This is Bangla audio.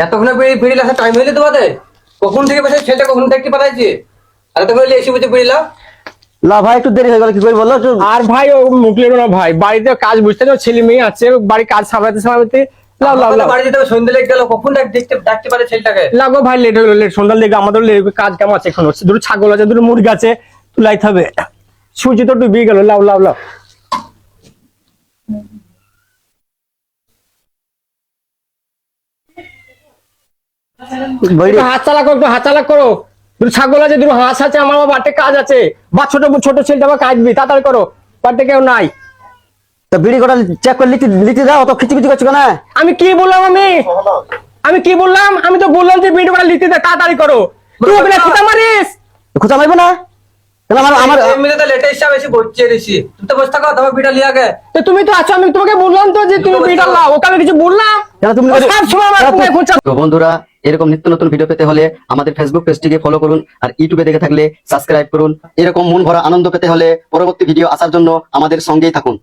এতক্ষণে বেরিয়ে বেরিয়ে আসার টাইম হইলে তোমাদের? কখন থেকে বসে ছেলেটা কখন দেখতে পাঠাইছি আর তো বললে এসে বসে বেরিয়ে লা ভাই একটু দেরি হয়ে গেল কি করে একটু আর ভাই ও মুখলেন না ভাই। বাড়িতে কাজ বুঝতে না ছেলে মেয়ে আছে বাড়ি কাজ সামলাতে সামলাতে লাও লাও লাও। বাড়ি যেতে হবে, লেগে গেল কখন দেখতে ডাকতে পারে ছেলেটাকে? লাগো ভাই লেট হলো লেট। আমাদের কাজ কেমন আছে এখন? দুটো ছাগল আছে দুটো মুরগি আছে তুলাইতে হবে। সূর্য তো ডুবিয়ে গেল লাও লাও লাও বৈরি একটু হাত চালা করো একটু হাত চালা করো। দুটো ছাগল আছে দুটো হাঁস আছে আমার বাড়িতে কাজ আছে। বা ছোট ছোট ছেলেটা আবার কাজবি তাড়াতাড়ি করো। বাড়িতে কেউ নাই। তো বিড়ি কটা চেক করে লিখতে লিখতে দাও তো খিচিবিচি করছ কেন? আমি কি বললাম আমি? আমি কি বললাম? আমি তো বললাম যে ভিডিওটা লিখতে দে তাড়াতাড়ি করো। তুই ওখানে খুঁটা মারিস? খুঁজা মারবো না? বন্ধুরা এরকম নিত্য নতুন ভিডিও পেতে হলে আমাদের ফেসবুক পেজটিকে ফলো করুন আর ইউটিউবে দেখে থাকলে সাবস্ক্রাইব করুন। এরকম মন ভরা আনন্দ পেতে হলে পরবর্তী ভিডিও আসার জন্য আমাদের সঙ্গেই থাকুন।